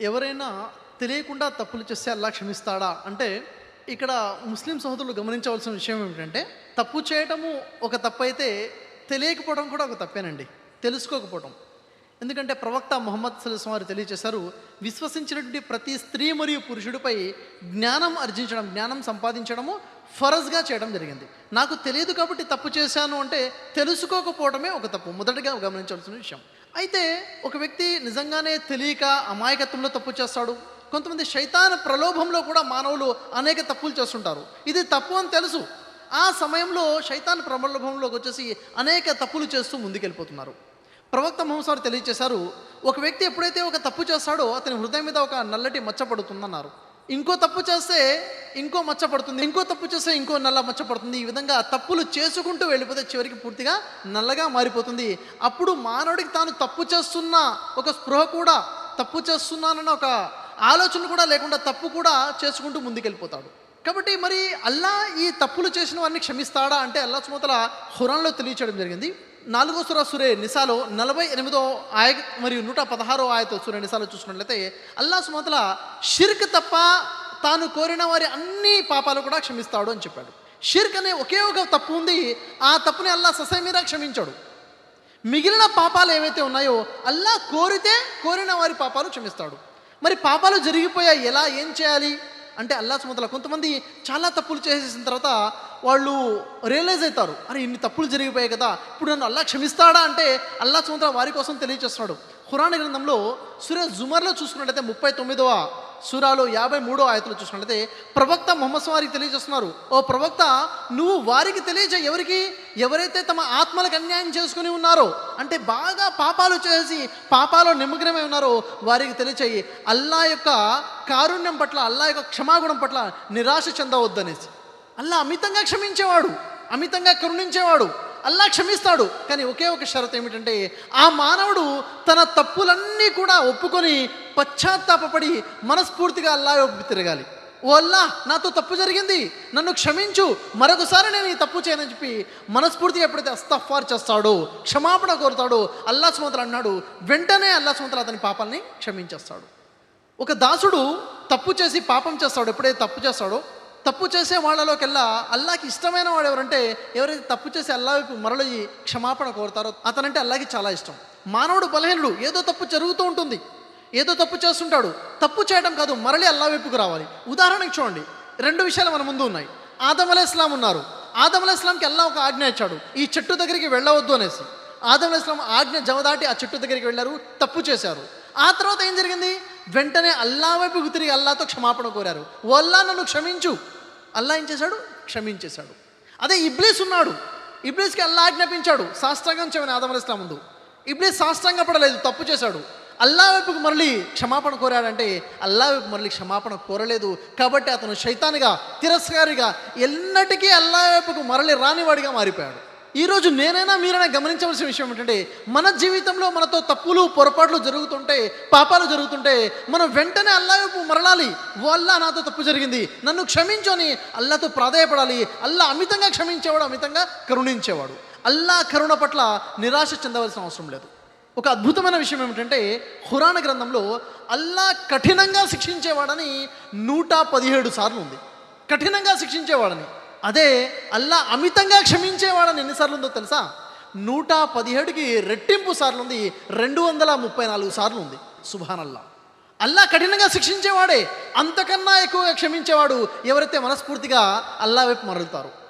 ఎవరైనా తెలియకుండా తప్పులు చేస్తే అల్లా క్షమిస్తాడా? అంటే ఇక్కడ ముస్లిం సోదరులు గమనించవలసిన విషయం ఏమిటంటే తప్పు చేయటము ఒక తప్పు అయితే తెలియకపోవడం కూడా ఒక తప్పేనండి. తెలుసుకోకపోవడం ఎందుకంటే ప్రవక్త మొహమ్మద్ సలీస్ వారు తెలియజేశారు విశ్వసించినటువంటి ప్రతి స్త్రీ మరియు పురుషుడిపై జ్ఞానం ఆర్జించడం జ్ఞానం సంపాదించడము ఫరజ్గా చేయడం జరిగింది. నాకు తెలియదు కాబట్టి తప్పు చేశాను అంటే తెలుసుకోకపోవడమే ఒక తప్పు. మొదటగా గమనించాల్సిన విషయం. అయితే ఒక వ్యక్తి నిజంగానే తెలియక అమాయకత్వంలో తప్పు చేస్తాడు. కొంతమంది శైతాన ప్రలోభంలో కూడా మానవులు అనేక తప్పులు చేస్తుంటారు. ఇది తప్పు అని తెలుసు. ఆ సమయంలో శైతాన్ ప్రలోభంలోకి వచ్చేసి అనేక తప్పులు చేస్తూ ముందుకెళ్ళిపోతున్నారు. ప్రవక్త మహంసారు తెలియజేశారు ఒక వ్యక్తి ఎప్పుడైతే ఒక తప్పు చేస్తాడో అతని హృదయం మీద ఒక నల్లటి మచ్చ పడుతుందన్నారు. ఇంకో తప్పు చేస్తే ఇంకో మచ్చ పడుతుంది ఇంకో తప్పు చేస్తే ఇంకో నల్ల మచ్చ పడుతుంది ఈ విధంగా తప్పులు చేసుకుంటూ వెళ్ళిపోతే చివరికి పూర్తిగా నల్లగా మారిపోతుంది. అప్పుడు మానవుడికి తాను తప్పు చేస్తున్న ఒక స్పృహ కూడా తప్పు చేస్తున్నానన్న ఒక ఆలోచన కూడా లేకుండా తప్పు కూడా చేసుకుంటూ ముందుకెళ్ళిపోతాడు. కాబట్టి మరి అల్లా ఈ తప్పులు చేసిన వారిని క్షమిస్తాడా అంటే అల్లా సుమతల హురాన్లో తెలియచేయడం జరిగింది. నాలుగో సుర సురే నిసాలో నలభై ఎనిమిదో ఆయ మరియు నూట పదహారో ఆయతో సురే నిసాలో చూసుకున్నట్లయితే అల్లా సుమతల షిర్క్ తప్ప తాను కోరిన వారి అన్ని పాపాలు కూడా క్షమిస్తాడు అని చెప్పాడు. షిర్క్ అనే ఒకే ఒక తప్పు ఉంది ఆ తప్పుని అల్లా ససమీరా క్షమించాడు. మిగిలిన పాపాలు ఏవైతే ఉన్నాయో అల్లా కోరితే కోరిన వారి పాపాలు క్షమిస్తాడు. మరి పాపాలు జరిగిపోయాయి ఎలా? ఏం చేయాలి? అంటే అల్లా సుమతల కొంతమంది చాలా తప్పులు చేసేసిన తర్వాత వాళ్ళు రియలైజ్ అవుతారు. అరే ఇన్ని తప్పులు జరిగిపోయాయి కదా ఇప్పుడు నన్ను అల్లా క్షమిస్తాడా అంటే అల్లా సుమతల వారి కోసం తెలియజేస్తున్నాడు ఖురాన్ గ్రంథంలో సూర్య జుమర్లో చూసుకున్నట్లయితే ముప్పై తొమ్మిదవ సూరాలో యాభై మూడో ఆయతలు చూసినట్లయితే ప్రవక్త మొహమ్మద్ వారికి తెలియజేస్తున్నారు. ఓ ప్రవక్త నువ్వు వారికి తెలియజే ఎవరికి? ఎవరైతే తమ ఆత్మలకు అన్యాయం చేసుకుని ఉన్నారో అంటే బాగా పాపాలు చేసి పాపాలు నిమగ్నమై ఉన్నారో వారికి తెలియచేయి అల్లా యొక్క కారుణ్యం పట్ల అల్లా యొక్క క్షమాగుణం పట్ల నిరాశ చెందవద్దనేసి. అల్లా అమితంగా క్షమించేవాడు అమితంగా కరుణించేవాడు. అల్లా క్షమిస్తాడు. కానీ ఒకే ఒక షరత్ ఏమిటంటే ఆ మానవుడు తన తప్పులన్నీ కూడా ఒప్పుకొని పశ్చాత్తాపపడి మనస్ఫూర్తిగా అల్లా ఒప్పు తిరగాలి. ఓ అల్లా నాతో తప్పు జరిగింది. నన్ను క్షమించు. మరొకసారి నేను ఈ తప్పు చేయనని చెప్పి మనస్ఫూర్తిగా ఎప్పుడైతే అస్తఫార్ చేస్తాడో క్షమాపణ కోరుతాడో అల్లా సుమంతలు అన్నాడు వెంటనే అల్లా సుమంతలు అతని పాపాలని క్షమించేస్తాడు. ఒక దాసుడు తప్పు చేసి పాపం చేస్తాడు. ఎప్పుడైతే తప్పు చేస్తాడో తప్పు చేసే వాళ్ళలోకెల్లా అల్లాకి ఇష్టమైన వాడు ఎవరంటే ఎవరైతే తప్పు చేసి అల్లా వైపు మరలి క్షమాపణ కోరుతారో అతనంటే అల్లాకి చాలా ఇష్టం. మానవుడు బలహీనుడు ఏదో తప్పు జరుగుతూ ఉంటుంది. ఏదో తప్పు చేస్తుంటాడు. తప్పు చేయడం కాదు మరలి అల్లా వైపుకు రావాలి. ఉదాహరణకి చూడండి. రెండు విషయాలు మన ముందు ఉన్నాయి. ఆదం అలే ఇస్లాం ఉన్నారు. ఆదం అలే ఇస్లాంకి అల్లా ఒక ఆజ్ఞ ఇచ్చాడు. ఈ చెట్టు దగ్గరికి వెళ్ళవద్దు అనేసి. ఆదం అలే ఇస్లాం ఆజ్ఞ జవదాటి ఆ చెట్టు దగ్గరికి వెళ్ళారు తప్పు చేశారు. ఆ తర్వాత ఏం జరిగింది? వెంటనే అల్లా వైపుకు తిరిగి అల్లాతో క్షమాపణ కోరారు. ఓ అల్లా నన్ను క్షమించు. అల్లా ఏం చేశాడు? క్షమించేశాడు. అదే ఇబ్లీస్ ఉన్నాడు. ఇబ్లీస్కి అల్లా ఆజ్ఞాపించాడు. సాష్టాంగం చెవిన ఆదం అలీ ముందు. ఇబ్లీస్ సాష్టాంగ పడలేదు తప్పు చేశాడు. అల్లా వైపుకు మరలి క్షమాపణ కోరాడంటే అల్లా వైపు మరలి క్షమాపణ కోరలేదు. కాబట్టి అతను శైతానిగా తిరస్కారిగా ఎన్నటికీ అల్లా వైపుకు మరలి రానివాడిగా మారిపోయాడు. ఈరోజు నేనైనా మీరైనా గమనించవలసిన విషయం ఏంటంటే మన జీవితంలో మనతో తప్పులు పొరపాట్లు జరుగుతుంటే పాపాలు జరుగుతుంటే మనం వెంటనే అల్లా వైపు మరలాలి. నాతో తప్పు జరిగింది. నన్ను క్షమించని అల్లాతో ప్రాధాయపడాలి. అల్లా అమితంగా క్షమించేవాడు అమితంగా కరుణించేవాడు. అల్లా కరుణ పట్ల నిరాశ చెందవలసిన అవసరం లేదు. ఒక అద్భుతమైన విషయం ఏమిటంటే హురాణ గ్రంథంలో అల్లా కఠినంగా శిక్షించేవాడని నూట పదిహేడు సార్లు ఉంది. కఠినంగా శిక్షించేవాడని. అదే అల్లా అమితంగా క్షమించేవాడని ఎన్నిసార్లు ఉందో తెలుసా? నూట పదిహేడుకి రెట్టింపు సార్లు ఉంది రెండు వందల ముప్పై నాలుగు సార్లు ఉంది. సుభానల్లా. అల్లా కఠినంగా శిక్షించేవాడే అంతకన్నా ఎక్కువగా క్షమించేవాడు ఎవరైతే మనస్ఫూర్తిగా అల్లా వైపు మరలుతారు.